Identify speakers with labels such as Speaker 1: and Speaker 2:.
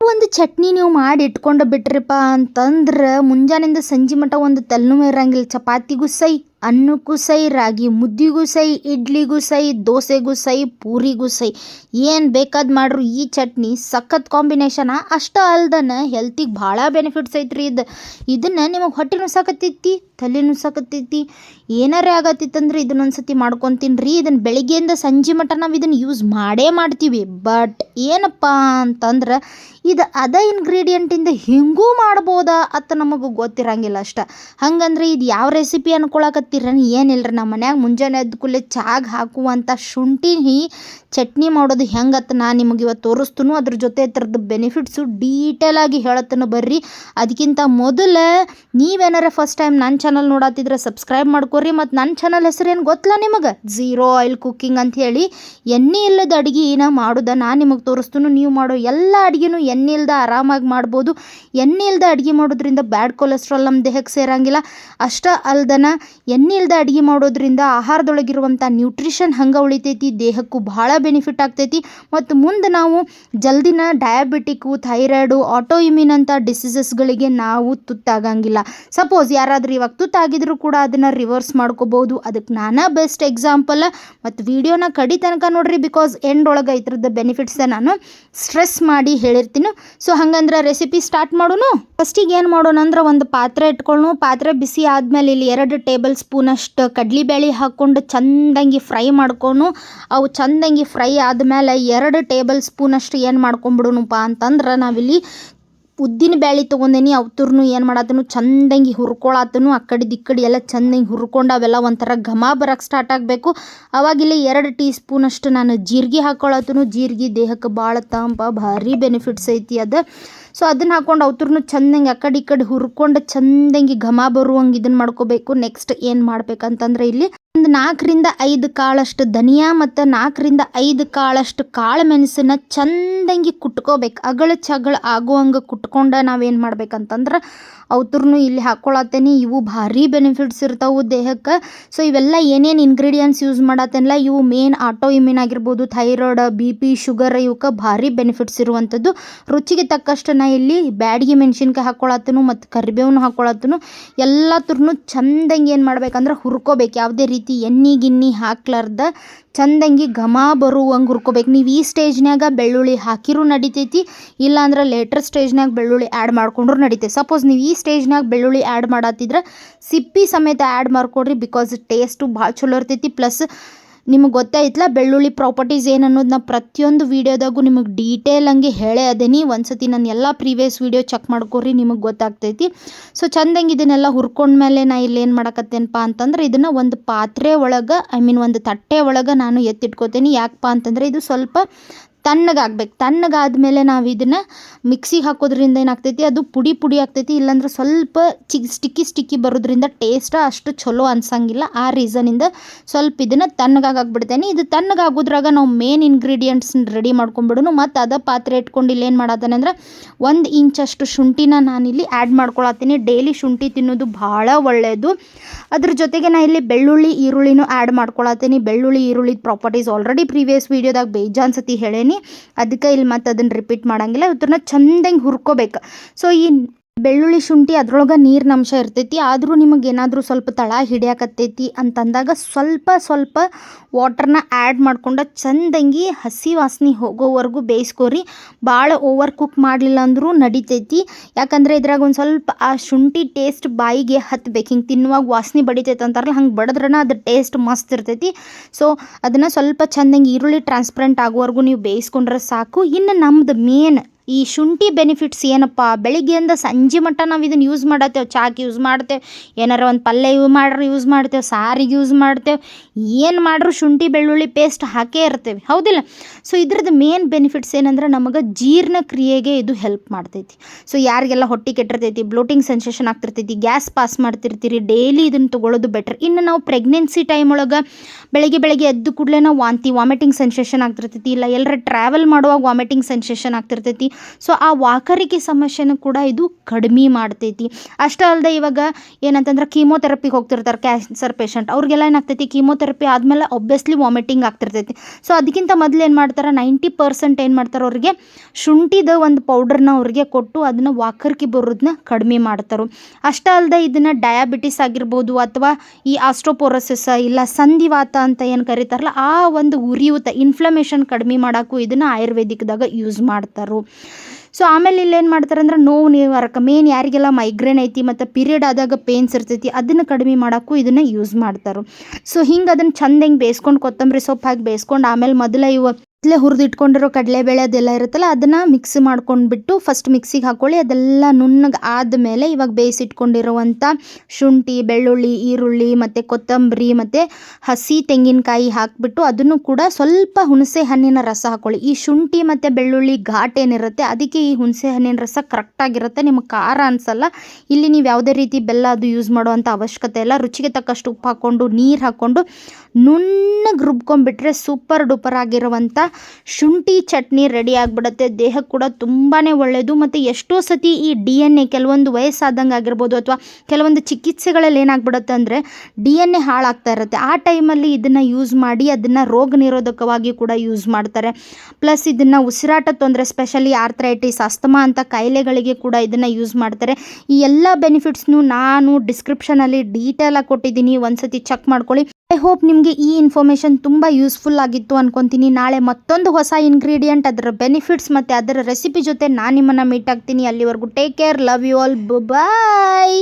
Speaker 1: ಒಂದು ಚಟ್ನಿ ನೀವು ಮಾಡಿ ಇಟ್ಕೊಂಡು ಬಿಟ್ರಿಪ್ಪ ಅಂತಂದ್ರೆ ಮುಂಜಾನೆಯಿಂದ ಸಂಜೆ ಮಟ ಒಂದು ತಲೆನೋವು ಇರಂಗಿಲ್ಲ ಚಪಾತಿಗೂ ಸೈ, ಅನ್ನಕ್ಕೂ ಸೈ, ರಾಗಿ ಮುದ್ದಿಗೂ ಸೈ, ಇಡ್ಲಿಗೂ ಸೈ, ದೋಸೆಗೂ ಸೈ, ಪೂರಿಗೂ ಸೈ. ಏನು ಬೇಕಾದ್ ಮಾಡ್ರು ಈ ಚಟ್ನಿ ಸಖತ್ ಕಾಂಬಿನೇಷನ ಅಷ್ಟ ಅಲ್ದನ ಹೆಲ್ತಿಗೆ ಭಾಳ ಬೆನಿಫಿಟ್ಸ್ ಐತ್ರಿ ಇದು. ಇದನ್ನು ನಿಮಗೆ ಹೊಟ್ಟೆ ನುಸಾಕತ್ತೈತಿ ತಲೆ ನುಸಾಕತ್ತೈತಿ. ಏನಾರೇ ಆಗತ್ತಿತ್ತಂದ್ರೆ ಇದನ್ನ ಒಂದ್ಸತಿ ಮಾಡ್ಕೊತೀನಿ ರೀ ಇದನ್ನು ಬೆಳಿಗ್ಗೆಯಿಂದ ಸಂಜೆ ಮಟ ನಾವು ಇದನ್ನು ಯೂಸ್ ಮಾಡೇ ಮಾಡ್ತೀವಿ. ಬಟ್ ಏನಪ್ಪ ಅಂತಂದ್ರೆ ಇದು ಅದ ಇಂಗ್ರೀಡಿಯೆಂಟಿಂದ ಹಿಂಗೂ ಮಾಡ್ಬೋದಾ ಅಂತ ನಮಗೆ ಗೊತ್ತಿರಂಗಿಲ್ಲ ಅಷ್ಟ. ಹಂಗಂದ್ರೆ ಇದು ಯಾವ ರೆಸಿಪಿ ಅನ್ಕೊಳಕತ್ತೀರ ಏನಿಲ್ಲ ರೀ ನಮ್ಮ ಮನ್ಯಾಗ ಮುಂಜಾನೆ ಎದ್ದ ಕೂಡಲೇ ಚಾಗ್ ಹಾಕುವಂಥ ಶುಂಠಿ ಚಟ್ನಿ ಮಾಡೋದು ಹೆಂಗತ್ತ ನಾನು ನಿಮಗೆ ಇವತ್ತು ತೋರಿಸ್ತನು ಅದ್ರ ಜೊತೆ ಥರದ ಬೆನಿಫಿಟ್ಸು ಡೀಟೇಲಾಗಿ ಹೇಳತ್ತನ ಬರ್ರಿ. ಅದಕ್ಕಿಂತ ಮೊದಲು ನೀವೇನಾರ ಫಸ್ಟ್ ಟೈಮ್ ನನ್ನ ಚಾನಲ್ ನೋಡತ್ತಿದ್ರೆ ಸಬ್ಸ್ಕ್ರೈಬ್ ಮಾಡ್ಕೊರಿ ಮತ್ತು ನನ್ನ ಚಾನಲ್ ಹೆಸರು ಏನು ಗೊತ್ತಲ್ಲ ನಿಮಗೆ? ಝೀರೋ ಆಯಿಲ್ ಕುಕ್ಕಿಂಗ್ ಅಂತ ಹೇಳಿ ಎಣ್ಣೆ ಇಲ್ಲದ ಅಡುಗೆನ ಮಾಡೋದ ನಾನು ನಿಮಗೆ ತೋರಿಸ್ತನು. ನೀವು ಮಾಡೋ ಎಲ್ಲ ಅಡುಗೆನೂ ಎಣ್ಣೆ ಇಲ್ಲದ ಆರಾಮಾಗಿ ಮಾಡ್ಬೋದು. ಎಣ್ಣೆ ಇಲ್ಲದ ಅಡುಗೆ ಮಾಡೋದ್ರಿಂದ ಬ್ಯಾಡ್ ಕೊಲೆಸ್ಟ್ರಾಲ್ ನಮ್ಮ ದೇಹಕ್ಕೆ ಸೇರಂಗಿಲ್ಲ. ಅಷ್ಟ ಅಲ್ದನ ಎಣ್ಣೆ ಇಲ್ಲದ ಅಡುಗೆ ಮಾಡೋದ್ರಿಂದ ಆಹಾರದೊಳಗಿರುವಂಥ ನ್ಯೂಟ್ರಿಷನ್ ಹಂಗೆ ಉಳಿತೈತಿ, ದೇಹಕ್ಕೂ ಭಾಳ ಬೆನಿಫಿಟ್ ಆಗ್ತೈತಿ. ಮತ್ತು ಮುಂದೆ ನಾವು ಜಲ್ದಿನ ಡಯಾಬಿಟಿಕ್ಕು ಥೈರಾಯ್ಡು ಆಟೋ ಇಮ್ಯೂನ್ ಅಂತ ಡಿಸೀಸಸ್ಗಳಿಗೆ ನಾವು ತುತ್ತಾಗಂಗಿಲ್ಲ. ಸಪೋಸ್ ಯಾರಾದರೂ ಇವಾಗ ತುತ್ತಾಗಿದ್ರು ಕೂಡ ಅದನ್ನು ರಿವರ್ಸ್ ಮಾಡ್ಕೋಬೋದು ಅದಕ್ಕೆ ನಾನಾ ಬೆಸ್ಟ್ ಎಕ್ಸಾಂಪಲ್ ಮತ್ತು ವಿಡಿಯೋನ ಕಡಿ ತನಕ ನೋಡ್ರಿ ಬಿಕಾಸ್ ಎಂಡ್ ಒಳಗೆ ಇದ್ರದ್ದು ಬೆನಿಫಿಟ್ಸ್ನ ನಾನು ಸ್ಟ್ರೆಸ್ ಮಾಡಿ ಹೇಳಿರ್ತೀನಿ. ಸೊ ಹಂಗಂದ್ರೆ ರೆಸಿಪಿ ಸ್ಟಾರ್ಟ್ ಮಾಡೋನು? ಫಸ್ಟಿಗೆ ಏನು ಮಾಡೋಣ ಅಂದ್ರೆ ಒಂದು ಪಾತ್ರೆ ಇಟ್ಕೊಳ್ಳು ಪಾತ್ರೆ ಬಿಸಿ ಆದಮೇಲೆ ಇಲ್ಲಿ ಎರಡು ಟೇಬಲ್ ಸ್ಪೂನ್ ಸ್ಪೂನಷ್ಟು ಕಡ್ಲಿಬೇಳೆ ಹಾಕ್ಕೊಂಡು ಚಂದಂಗಿ ಫ್ರೈ ಮಾಡ್ಕೊಂಡು ಅವು ಚಂದಂಗಿ ಫ್ರೈ ಆದಮೇಲೆ ಎರಡು ಟೇಬಲ್ ಸ್ಪೂನಷ್ಟು ಏನು ಮಾಡ್ಕೊಂಬಿಡೋಣಪ್ಪ ಅಂತಂದ್ರೆ ನಾವಿಲ್ಲಿ ಉದ್ದಿನ ಬ್ಯಾಳಿ ತೊಗೊಂಡೇನಿ ಅವತ್ತೂರ್ನು ಏನು ಮಾಡಾತನು? ಚಂದಂಗೆ ಹುರ್ಕೊಳಾತನು, ಆ ಕಡೆ ಈ ಕಡೆ ಎಲ್ಲ ಚಂದಂಗಿ ಹುರ್ಕೊಂಡು ಅವೆಲ್ಲ ಒಂಥರ ಘಮ ಬರಕ್ಕೆ ಸ್ಟಾರ್ಟ್ ಆಗಬೇಕು. ಅವಾಗಿಲ್ಲಿ ಎರಡು ಟೀ ಸ್ಪೂನಷ್ಟು ನಾನು ಜೀರಿಗೆ ಹಾಕ್ಕೊಳತ್ತನು ಜೀರಿಗೆ ದೇಹಕ್ಕೆ ಭಾಳ ತಂಪ, ಭಾರಿ ಬೆನಿಫಿಟ್ಸ್ ಐತಿ ಅದು. ಸೊ ಅದನ್ನು ಹಾಕ್ಕೊಂಡು ಅವತ್ತೂರ್ನು ಚಂದಂಗೆ ಆ ಕಡೆ ಈ ಕಡೆ ಹುರ್ಕೊಂಡು ಚಂದಂಗೆ ಘಮ ಬರುವಂಗೆ ಇದನ್ನು ಮಾಡ್ಕೋಬೇಕು. ನೆಕ್ಸ್ಟ್ ಏನು ಮಾಡ್ಬೇಕಂತಂದ್ರೆ ಇಲ್ಲಿ ಒಂದು ನಾಲ್ಕರಿಂದ ಐದು ಕಾಳಷ್ಟು ಧನಿಯಾ ಮತ್ತು ನಾಲ್ಕರಿಂದ ಐದು ಕಾಳಷ್ಟು ಕಾಳು ಮೆಣಸನ್ನ ಚಂದಂಗಿ ಕುಟ್ಕೋಬೇಕು. ಅಗಳ ಚಗಳ ಆಗುವಂಗೆ ಕುಟ್ಕೊಂಡು ನಾವೇನು ಮಾಡ್ಬೇಕಂತಂದ್ರೆ ಅವತ್ತೂರ್ನು ಇಲ್ಲಿ ಹಾಕ್ಕೊಳತ್ತೇನಿ ಇವು ಭಾರಿ ಬೆನಿಫಿಟ್ಸ್ ಇರ್ತಾವೆ ದೇಹಕ್ಕೆ. ಸೊ ಇವೆಲ್ಲ ಏನೇನು ಇಂಗ್ರೀಡಿಯೆಂಟ್ಸ್ ಯೂಸ್ ಮಾಡತ್ತೇನಲ್ಲ, ಇವು ಮೇನ್ ಆಟೋ ಇಮ್ಯೂನ್ ಆಗಿರ್ಬೋದು ಥೈರಾಯ್ಡ್ ಬಿ ಪಿ ಶುಗರ್ ಇವಕ್ಕೆ ಭಾರಿ ಬೆನಿಫಿಟ್ಸ್ ಇರುವಂಥದ್ದು. ರುಚಿಗೆ ತಕ್ಕಷ್ಟು ನಾ ಇಲ್ಲಿ ಬ್ಯಾಡಿಗೆ ಮೆಣಸಿನ್ಕಾಯಿ ಹಾಕ್ಕೊಳತ್ತನು ಮತ್ತು ಕರಿಬೇವನ್ನು ಎಲ್ಲ ತುರ್ನು ಚಂದಂಗೆ ಏನು ಮಾಡ್ಬೇಕಂದ್ರೆ ಹುರ್ಕೋಬೇಕು. ಯಾವುದೇ ರೀತಿ ಎಣ್ಣೆ ಗಿನ್ನಿ ಹಾಕ್ಲಾರ್ದ ಚಂದಂಗಿ ಘಮ ಬರುವಂಗೆ ಹುರ್ಕೋಬೇಕು. ನೀವು ಈ ಸ್ಟೇಜ್ನಾಗ ಬೆಳ್ಳುಳ್ಳಿ ಹಾಕಿರೂ ನಡಿತೈತಿ, ಇಲ್ಲಾಂದ್ರೆ ಲೇಟರ್ ಸ್ಟೇಜ್ನಾಗ ಬೆಳ್ಳುಳ್ಳಿ ಆ್ಯಡ್ ಮಾಡ್ಕೊಂಡ್ರು ನಡಿತೈತಿ. ಸಪೋಸ್ ನೀವು ಈ ಸ್ಟೇಜ್ನಾಗ ಬೆಳ್ಳುಳ್ಳಿ ಆ್ಯಡ್ ಮಾಡತ್ತಿದ್ರೆ ಸಿಪ್ಪಿ ಸಮೇತ ಆ್ಯಡ್ ಮಾಡ್ಕೊಡ್ರಿ, ಬಿಕಾಸ್ ಟೇಸ್ಟು ಭಾಳ ಚಲೋ ಇರ್ತೈತಿ. ಪ್ಲಸ್ ನಿಮಗೆ ಗೊತ್ತಾಯ್ತಲ್ಲ ಬೆಳ್ಳುಳ್ಳಿ ಪ್ರಾಪರ್ಟೀಸ್ ಏನು ನಾ ಪ್ರತಿಯೊಂದು ವೀಡಿಯೋದಾಗೂ ನಿಮಗೆ ಡೀಟೇಲ್ ಹಂಗೆ ಹೇಳೇ ಅದೇನಿ ಒಂದ್ಸತಿ ನಾನು ಎಲ್ಲ ಪ್ರೀವಿಯಸ್ ವೀಡಿಯೋ ಚೆಕ್ ಮಾಡ್ಕೊರಿ, ನಿಮಗೆ ಗೊತ್ತಾಗ್ತೈತಿ. ಸೊ ಚಂದಂಗೆ ಇದನ್ನೆಲ್ಲ ಹುರ್ಕೊಂಡ್ಮೇಲೆ ನಾ ಇಲ್ಲಿ ಏನು ಮಾಡಕತ್ತೇನಪ್ಪ ಅಂತಂದ್ರೆ, ಇದನ್ನು ಒಂದು ಪಾತ್ರೆ ಒಳಗೆ ಐ ಮೀನ್ ಒಂದು ತಟ್ಟೆ ಒಳಗೆ ನಾನು ಎತ್ತಿಟ್ಕೋತೀನಿ. ಯಾಕಪ್ಪ ಅಂತಂದರೆ, ಇದು ಸ್ವಲ್ಪ ತಣ್ಣಗಾಗ್ಬೇಕು. ತಣ್ಣಗಾದ್ಮೇಲೆ ನಾವು ಇದನ್ನು ಮಿಕ್ಸಿಗೆ ಹಾಕೋದ್ರಿಂದ ಏನಾಗ್ತೈತಿ? ಅದು ಪುಡಿ ಪುಡಿ ಆಗ್ತೈತಿ. ಇಲ್ಲಾಂದ್ರೆ ಸ್ವಲ್ಪ ಚಿಕ್ ಸ್ಟಿಕ್ಕಿ ಸ್ಟಿಕ್ಕಿ ಬರೋದ್ರಿಂದ ಟೇಸ್ಟ್ ಅಷ್ಟು ಚಲೋ ಅನ್ಸಂಗಿಲ್ಲ. ಆ ರೀಸನಿಂದ ಸ್ವಲ್ಪ ಇದನ್ನು ತಣ್ಣಗಾಗ್ಬಿಡ್ತೇನೆ ಇದು ತಣ್ಣಗಾಗೋದ್ರಾಗ ನಾವು ಮೇನ್ ಇಂಗ್ರೀಡಿಯೆಂಟ್ಸ್ನ ರೆಡಿ ಮಾಡ್ಕೊಂಡ್ಬಿಡೋಣ ಮತ್ತು ಅದ ಪಾತ್ರೆ ಇಟ್ಕೊಂಡು ಇಲ್ಲಿ ಏನು ಮಾಡತ್ತಾನೆ ಅಂದ್ರೆ ಒಂದು ಇಂಚಷ್ಟು ಶುಂಠಿನ ನಾನಿಲ್ಲಿ ಆ್ಯಡ್ ಮಾಡ್ಕೊಳತ್ತೀನಿ ಡೈಲಿ ಶುಂಠಿ ತಿನ್ನೋದು ಭಾಳ ಒಳ್ಳೆಯದು ಅದ್ರ ಜೊತೆಗೆ ನಾ ಇಲ್ಲಿ ಬೆಳ್ಳುಳ್ಳಿ, ಈರುಳ್ಳಿನೂ ಆ್ಯಡ್ ಮಾಡ್ಕೊಳತ್ತೀನಿ ಬೆಳ್ಳುಳ್ಳಿ, ಈರುಳ್ಳಿ ಪ್ರಾಪರ್ಟೀಸ್ ಆಲ್ರೆಡಿ ಪ್ರೀವಿಯಸ್ ವೀಡಿಯೋದಾಗ ಬೇಜಾನ್ ಸತಿ ಹೇಳೇನಿ. ಅದಕ್ಕೆ ಇಲ್ಲಿ ಮತ್ತೆ ಅದನ್ನು ರಿಪೀಟ್ ಮಾಡೋಂಗಿಲ್ಲ. ಇವತ್ತನ್ನ ಚಂದಂಗೆ ಹುರ್ಕೋಬೇಕು. ಸೊ ಈ ಬೆಳ್ಳುಳ್ಳಿ ಶುಂಠಿ ಅದ್ರೊಳಗೆ ನೀರಿನ ಅಂಶ ಇರ್ತೈತಿ. ಆದರೂ ನಿಮಗೆ ಏನಾದರೂ ಸ್ವಲ್ಪ ತಳ ಹಿಡಿಯಾಕತ್ತೈತಿ ಅಂತಂದಾಗ ಸ್ವಲ್ಪ ಸ್ವಲ್ಪ ವಾಟರ್ನ ಆ್ಯಡ್ ಮಾಡ್ಕೊಂಡು ಚಂದಂಗಿ ಹಸಿ ವಾಸನೆ ಹೋಗೋವರೆಗೂ ಬೇಯಿಸ್ಕೋರಿ. ಭಾಳ ಓವರ್ ಕುಕ್ ಮಾಡಲಿಲ್ಲ ಅಂದರೂ ನಡಿತೈತಿ. ಯಾಕಂದರೆ ಇದ್ರಾಗ ಒಂದು ಸ್ವಲ್ಪ ಆ ಶುಂಠಿ ಟೇಸ್ಟ್ ಬಾಯಿಗೆ ಹತ್ಬೇಕು. ಹಿಂಗೆ ತಿನ್ನುವಾಗ ವಾಸನೆ ಬಡಿತೈತೆ ಅಂತಾರಲ್ಲ, ಹಂಗೆ ಬಡದ್ರನ ಅದು ಟೇಸ್ಟ್ ಮಸ್ತ್ ಇರ್ತೈತಿ. ಸೊ ಅದನ್ನು ಸ್ವಲ್ಪ ಚಂದಂಗಿ ಈರುಳ್ಳಿ ಟ್ರಾನ್ಸ್ಪರೆಂಟ್ ಆಗೋವರೆಗೂ ನೀವು ಬೇಯಿಸ್ಕೊಂಡ್ರೆ ಸಾಕು. ಇನ್ನು ನಮ್ದು ಮೇನ್ ಈ ಶುಂಠಿ ಬೆನಿಫಿಟ್ಸ್ ಏನಪ್ಪ? ಬೆಳಿಗ್ಗೆಯಿಂದ ಸಂಜೆ ಮಟ್ಟ ನಾವು ಇದನ್ನು ಯೂಸ್ ಮಾಡತ್ತೇವೆ. ಚಾಕ್ ಯೂಸ್ ಮಾಡ್ತೇವೆ ಏನಾರ ಒಂದು ಪಲ್ಯ ಯೂ ಮಾಡ್ರೆ ಯೂಸ್ ಮಾಡ್ತೇವೆ ಸಾರಿಗೆ ಯೂಸ್ ಮಾಡ್ತೇವೆ ಏನು ಮಾಡ್ರೂ ಶುಂಠಿ, ಬೆಳ್ಳುಳ್ಳಿ ಪೇಸ್ಟ್ ಹಾಕೇ ಇರ್ತೇವೆ. ಹೌದಿಲ್ಲ? ಸೊ ಇದ್ರದ್ದು ಮೇನ್ ಬೆನಿಫಿಟ್ಸ್ ಏನಂದ್ರೆ ನಮಗೆ ಜೀರ್ಣಕ್ರಿಯೆಗೆ ಇದು ಹೆಲ್ಪ್ ಮಾಡ್ತೈತಿ. ಸೊ ಯಾರಿಗೆಲ್ಲ ಹೊಟ್ಟೆ ಕೆಟ್ಟಿರ್ತೈತಿ ಬ್ಲೋಟಿಂಗ್ ಸೆನ್ಸೇಷನ್ ಆಗ್ತಿರ್ತೈತಿ ಗ್ಯಾಸ್ ಪಾಸ್ ಮಾಡ್ತಿರ್ತೀರಿ ಡೈಲಿ ಇದನ್ನು ತೊಗೊಳ್ಳೋದು ಬೆಟ್ರ್ ಇನ್ನು ನಾವು ಪ್ರೆಗ್ನೆನ್ಸಿ ಟೈಮ್ ಒಳಗೆ ಬೆಳಗ್ಗೆ ಬೆಳಗ್ಗೆ ಎದ್ದು ಕೂಡಲೇ ನಾವು ವಾಂತಿ ವಾಮಿಟಿಂಗ್ ಸೆನ್ಸೇಷನ್ ಆಗ್ತಿರ್ತೈತಿ. ಇಲ್ಲ ಎಲ್ಲರ ಟ್ರಾವೆಲ್ ಮಾಡುವಾಗ ವಾಮಿಟಿಂಗ್ ಸೆನ್ಸೇಷನ್ ಆಗ್ತಿರ್ತೈತಿ. ಸೊ ಆ ವಾಕರಿಕೆ ಸಮಸ್ಯೆನ ಕೂಡ ಇದು ಕಡಿಮೆ ಮಾಡ್ತೈತಿ. ಅಷ್ಟೇ ಅಲ್ಲದೆ ಇವಾಗ ಏನಂತಂದ್ರೆ ಕೀಮೋಥೆರಪಿಗೆ ಹೋಗ್ತಿರ್ತಾರೆ ಕ್ಯಾನ್ಸರ್ ಪೇಷಂಟ್ ಅವ್ರಿಗೆಲ್ಲ ಏನಾಗ್ತೈತಿ? ಕೀಮೋಥೆರಪಿ ಆದಮೇಲೆ ಒಬ್ಬಿಯಸ್ಲಿ ವಾಮಿಟಿಂಗ್ ಆಗ್ತಿರ್ತೈತಿ. ಸೊ ಅದಕ್ಕಿಂತ ಮೊದಲು ಏನು ಮಾಡ್ತಾರೆ? ನೈಂಟಿ ಪರ್ಸೆಂಟ್ ಏನು ಮಾಡ್ತಾರೆ? ಅವ್ರಿಗೆ ಶುಂಠಿದ ಒಂದು ಪೌಡ್ರನ್ನ ಅವ್ರಿಗೆ ಕೊಟ್ಟು ಅದನ್ನು ವಾಕರಿಕೆ ಬರೋದನ್ನ ಕಡಿಮೆ ಮಾಡ್ತಾರೆ. ಅಷ್ಟೇ ಅಲ್ಲದೆ ಇದನ್ನು ಡಯಾಬಿಟಿಸ್ ಆಗಿರ್ಬೋದು ಅಥವಾ ಈ ಆಸ್ಟ್ರೋಪೊರೋಸಿಸ್ ಇಲ್ಲ ಸಂಧಿವಾತ ಅಂತ ಏನು ಕರೀತಾರಲ್ಲ, ಆ ಒಂದು ಉರಿಯೂತ ಇನ್ಫ್ಲಮೇಷನ್ ಕಡಿಮೆ ಮಾಡೋಕ್ಕೂ ಇದನ್ನು ಆಯುರ್ವೇದಿಕ್ದಾಗ ಯೂಸ್ ಮಾಡ್ತಾರೆ. ಸೊ ಆಮೇಲೆ ಇಲ್ಲಿ ಏನು ಮಾಡ್ತಾರೆ ಅಂದ್ರೆ ನೋವು ನಿವಾರಕ. ಮೇನ್ ಯಾರಿಗೆಲ್ಲ ಮೈಗ್ರೇನ್ ಐತಿ ಮತ್ತು ಪೀರಿಯಡ್ ಆದಾಗ ಪೇನ್ಸ್ ಇರ್ತೈತಿ, ಅದನ್ನು ಕಡಿಮೆ ಮಾಡೋಕ್ಕೂ ಇದನ್ನು ಯೂಸ್ ಮಾಡ್ತಾರೆ. ಸೊ ಹಿಂಗೆ ಅದನ್ನು ಚಂದ ಹಿಂಗೆ ಬೇಯಿಸ್ಕೊಂಡು ಕೊತ್ತಂಬರಿ ಸೊಪ್ಪು ಹಾಕಿ ಬೇಯಿಸ್ಕೊಂಡು ಆಮೇಲೆ ಮೊದಲ ಇವು ಮೊದಲೇ ಹುರಿದಿಟ್ಕೊಂಡಿರೋ ಕಡಲೆಬೇಳೆ ಅದೆಲ್ಲ ಇರುತ್ತಲ್ಲ, ಅದನ್ನು ಮಿಕ್ಸ್ ಮಾಡ್ಕೊಂಡ್ಬಿಟ್ಟು ಫಸ್ಟ್ ಮಿಕ್ಸಿಗೆ ಹಾಕ್ಕೊಳ್ಳಿ ಅದೆಲ್ಲ ನುಣ್ಣಗೆ ಆದಮೇಲೆ ಇವಾಗ ಬೇಯಿಸಿಟ್ಕೊಂಡಿರುವಂಥ ಶುಂಠಿ, ಬೆಳ್ಳುಳ್ಳಿ, ಈರುಳ್ಳಿ ಮತ್ತು ಕೊತ್ತಂಬರಿ ಮತ್ತು ಹಸಿ ತೆಂಗಿನಕಾಯಿ ಹಾಕಿಬಿಟ್ಟು ಅದನ್ನು ಕೂಡ ಸ್ವಲ್ಪ ಹುಣಸೆ ಹಣ್ಣಿನ ರಸ ಹಾಕ್ಕೊಳ್ಳಿ ಈ ಶುಂಠಿ ಮತ್ತು ಬೆಳ್ಳುಳ್ಳಿ ಘಾಟ್ ಏನಿರುತ್ತೆ, ಅದಕ್ಕೆ ಈ ಹುಣಸೆ ಹಣ್ಣಿನ ರಸ ಕರೆಕ್ಟಾಗಿರುತ್ತೆ ನಿಮಗೆ ಖಾರ ಅನಿಸಲ್ಲ. ಇಲ್ಲಿ ನೀವು ಯಾವುದೇ ರೀತಿ ಬೆಲ್ಲ ಅದು ಯೂಸ್ ಮಾಡುವಂಥ ಅವಶ್ಯಕತೆ ಇಲ್ಲ. ರುಚಿಗೆ ತಕ್ಕಷ್ಟು ಉಪ್ಪು ಹಾಕ್ಕೊಂಡು, ನೀರು ಹಾಕ್ಕೊಂಡು ನುಣ್ಣಗೆ ರುಬ್ಕೊಂಡ್ಬಿಟ್ರೆ ಸೂಪರ್ ಡೂಪರ್ ಆಗಿರುವಂಥ ಶುಂಠಿ ಚಟ್ನಿ ರೆಡಿ ಆಗಿಬಿಡುತ್ತೆ. ದೇಹಕ್ಕೆ ಕೂಡ ತುಂಬಾ ಒಳ್ಳೆಯದು ಮತ್ತು ಎಷ್ಟೋ ಸತಿ ಈ ಡಿ ಎನ್ ಎ ಕೆಲವೊಂದು ವಯಸ್ಸಾದಂಗೆ ಆಗಿರ್ಬೋದು ಅಥವಾ ಕೆಲವೊಂದು ಚಿಕಿತ್ಸೆಗಳಲ್ಲಿ ಏನಾಗ್ಬಿಡುತ್ತೆ ಅಂದರೆ ಡಿ ಎನ್ ಎ ಹಾಳಾಗ್ತಾ ಇರುತ್ತೆ. ಆ ಟೈಮಲ್ಲಿ ಇದನ್ನು ಯೂಸ್ ಮಾಡಿ ಅದನ್ನು ರೋಗ ನಿರೋಧಕವಾಗಿ ಕೂಡ ಯೂಸ್ ಮಾಡ್ತಾರೆ. ಪ್ಲಸ್ ಇದನ್ನು ಉಸಿರಾಟ ತೊಂದರೆ ಸ್ಪೆಷಲಿ ಆರ್ಥ್ರೈಟಿಸ್ ಅಸ್ತಮಾ ಅಂತ ಕಾಯಿಲೆಗಳಿಗೆ ಕೂಡ ಇದನ್ನು ಯೂಸ್ ಮಾಡ್ತಾರೆ. ಈ ಎಲ್ಲ ಬೆನಿಫಿಟ್ಸ್ನು ನಾನು ಡಿಸ್ಕ್ರಿಪ್ಷನಲ್ಲಿ ಡೀಟೇಲಾಗಿ ಕೊಟ್ಟಿದ್ದೀನಿ. ಒಂದು ಸತಿ ಚೆಕ್ ಮಾಡ್ಕೊಳ್ಳಿ. ಐ ಹೋಪ್ ನಿಮಗೆ ಈ ಇನ್ಫಾರ್ಮೇಷನ್ ತುಂಬ ಯೂಸ್ಫುಲ್ ಆಗಿತ್ತು ಅನ್ಕೊಂತೀನಿ. ನಾಳೆ ಮತ್ತೊಂದು ಹೊಸ ಇಂಗ್ರೀಡಿಯೆಂಟ್ ಅದರ ಬೆನಿಫಿಟ್ಸ್ ಮತ್ತು ಅದರ ರೆಸಿಪಿ ಜೊತೆ ನಾನು ನಿಮ್ಮನ್ನು ಮೀಟ್ ಆಗ್ತೀನಿ. ಅಲ್ಲಿವರೆಗೂ take care love you all bye